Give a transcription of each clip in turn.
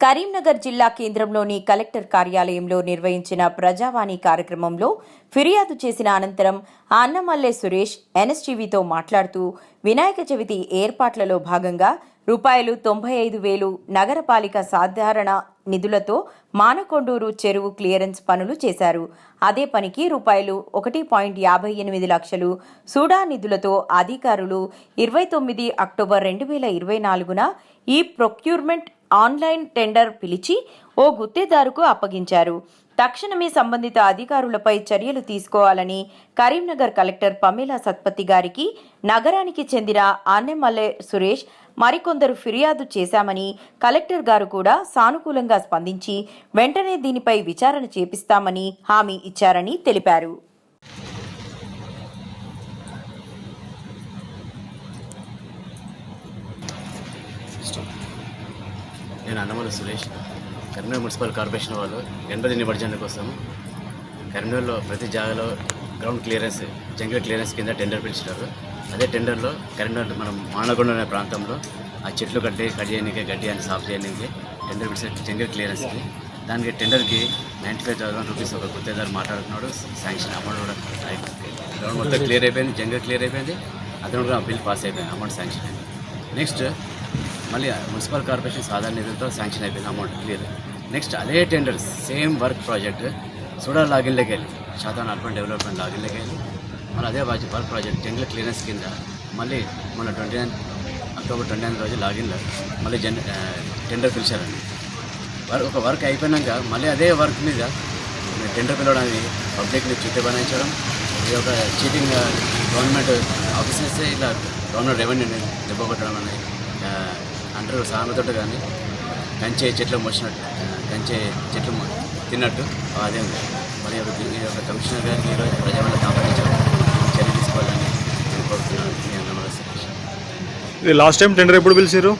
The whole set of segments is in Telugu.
కరీంనగర్ జిల్లా కేంద్రంలోని కలెక్టర్ కార్యాలయంలో నిర్వహించిన ప్రజావాణి కార్యక్రమంలో ఫిర్యాదు చేసిన అనంతరం అన్నమల్లె సురేష్ ఎన్ఎస్టీవీతో మాట్లాడుతూ వినాయక చవితి ఏర్పాట్లలో భాగంగా రూపాయలు తొంభై ఐదు వేలు నగరపాలిక సాధారణ నిధులతో మానకొండూరు చెరువు క్లియరెన్స్ పనులు చేశారు. అదే పనికి రూపాయలు ఒకటి పాయింట్ యాభై ఎనిమిది లక్షలు సూడా నిధులతో అధికారులు ఇరవై తొమ్మిది అక్టోబర్ రెండు వేల ఇరవై నాలుగున ఈ ప్రొక్యూర్మెంట్ ఆన్లైన్ టెండర్ పిలిచి ఓ గుత్తేదారుకు అప్పగించారు. తక్షణమే సంబంధిత అధికారులపై చర్యలు తీసుకోవాలని కరీంనగర్ కలెక్టర్ పమేలా సత్పతి గారికి నగరానికి చెందిన ఆన్నెమల్లె సురేష్ మరికొందరు ఫిర్యాదు చేశామని కలెక్టర్ గారు కూడా సానుకూలంగా స్పందించి వెంటనే దీనిపై విచారణ చేపిస్తామని హామీ ఇచ్చారని తెలిపారు. నేను అన్నమల సురేష్. కరీంనగర్ మున్సిపల్ కార్పొరేషన్ వాళ్ళు గణపతి నిమజ్జన కోసం కరీంనగర్లో ప్రతి జాగాలో గ్రౌండ్ క్లియరెన్స్ జంగల్ క్లియరెన్స్ కింద టెండర్ పిలిచినారు. అదే టెండర్లో కరీంనగర్ మనం మానగొండ అనే ప్రాంతంలో ఆ చెట్లు కట్టి కట్ చేయడానికి గడ్డి అని సాఫ్ చేయడానికి టెండర్ పిలిచిన జంగల్ క్లియరెన్స్కి దానికి టెండర్కి నైంటీ ఫైవ్ థౌసండ్ రూపీస్ ఒక గుత్తేదారు మాట్లాడుతున్నాడు. శాంక్షన్ అమౌంట్ కూడా గ్రౌండ్ మొత్తం క్లియర్ అయిపోయింది జంగల్ క్లియర్ అయిపోయింది. అతను కూడా బిల్ పాస్ అయిపోయింది అమౌంట్ శాంక్షన్ అయింది. నెక్స్ట్ మళ్ళీ మున్సిపల్ కార్పొరేషన్ సాధారణ నిధులతో శాంక్షన్ అయిపోయింది అమౌంట్ క్లియర్. నెక్స్ట్ అదే tender same work project SUDA లాగిన్లోకి వెళ్ళి శాతం అర్బన్ డెవలప్మెంట్ లాగిన్లోకి వెళ్ళి మళ్ళీ అదే work work project tender clearance కింద మళ్ళీ మన twenty nine October twenty nine రోజు లాగిన్లో మళ్ళీ జన్ టెండర్ పిలిచారండి. వర్క్ ఒక వర్క్ అయిపోయినాక మళ్ళీ అదే వర్క్ మీద టెండర్ పిలవడానికి పబ్లిక్ని చుట్టూ బనాయించడం ఇది ఒక చీటింగ్ గవర్నమెంట్ ఆఫీసెస్ ఇలా గవర్నమెంట్ రెవెన్యూని దెబ్బ కొట్టడం అనేది అంటారు సామెతోటి కానీ కంచే చెట్లు మోసినట్టు కంచే చెట్లు తిన్నట్టు అదే ఉంది. మరి ఒక ఈ యొక్క కమిషనర్ గారికి ఈరోజు ప్రజలను కాపాడించడం చర్య తీసుకోవాలని నేను కోరుతున్నాను ఇది లాస్ట్ టైం టెండర్ ఎప్పుడు పిలిచారు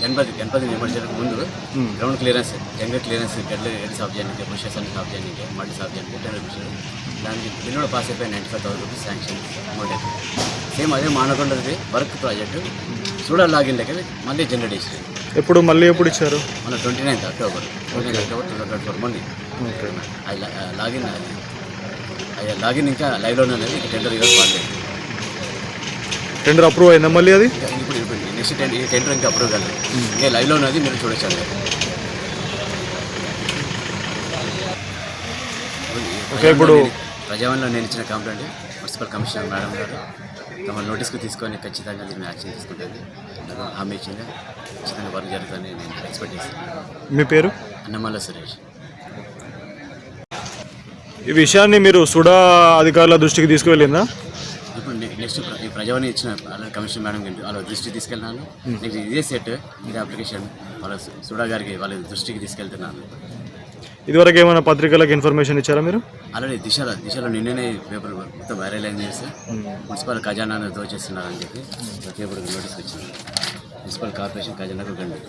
గణపతి గణపతి నిమజ్జనకు ముందు గ్రౌండ్ క్లియరెన్స్ జంగల్ క్లియరెన్స్ గడ్లు గడ్డి సాఫ్ చేయడానికి బుషెస్ అన్ని సాఫ్ చేయడానికి మట్టి సాఫ్ చేయడానికి టెండర్ పిలిచారు దానికి బిల్లు కూడా పాస్ అయిపోయి ninety five thousand rupees sanction amount అయిపోయింది. సేమ్ అదే మానకొండది వర్క్ ప్రాజెక్టు చూడాలి లాగిన్ దగ్గర. మళ్ళీ జనరేట్ చేసింది ఎప్పుడు మళ్ళీ ఎప్పుడు ఇచ్చారు? మన twenty ninth October twenty ninth October two twenty four మళ్ళీ లాగిన్ అది అది లాగిన్ ఇంకా లైవ్లోనే అనేది ఇక టెండర్ ఈరోజు పడలేదు టెండర్ అప్రూవ్ అయిందా మళ్ళీ అది? ఇప్పుడు ఇప్పుడు నెక్స్ట్ టెండర్ ఈ టెండర్ ఇంకా అప్రూవ్ కాలేదు. ఇంకా లైవ్లో ఉన్నది మీరు చూడొచ్చు ఓకే, ఇప్పుడు- ప్రజావన్లో నేను ఇచ్చిన కంప్లైంట్ మున్సిపల్ కమిషనర్ మేడం గారు తమ నోటీస్కు తీసుకొని ఖచ్చితంగా దీన్ని యాక్షన్ తీసుకుంటుంది. హామీ ఇచ్చింది. ఖచ్చితంగా వర్క్ జరుగుతుందని నేను ఎక్స్పెక్ట్ చేస్తాను మీ పేరు? అన్నమల్ల సురేష్. ఈ విషయాన్ని మీరు సుడా అధికారుల దృష్టికి తీసుకువెళ్ళిందా? ఇప్పుడు నెక్స్ట్ ఈ ప్రజావాణి ఇచ్చిన కమిషన్ మేడం వాళ్ళ దృష్టికి తీసుకెళ్ళినాను నెక్స్ట్ ఇదే సెట్ ఇదే అప్లికేషన్ వాళ్ళ సుడా గారికి వాళ్ళ దృష్టికి తీసుకెళ్తున్నాను. ఇదివరకు ఏమైనా పత్రికలకు ఇన్ఫర్మేషన్ ఇచ్చారా మీరు? ఆల్రెడీ దిశలో దిశలో నిన్ననే పేపర్ మొత్తం వైరల్ అయింది చేస్తే మున్సిపల్ ఖజానాను దోచేస్తున్నారని చెప్పి పేపర్కి నోటీస్ వచ్చింది. మున్సిపల్ కార్పొరేషన్ ఖజానాకు గండి.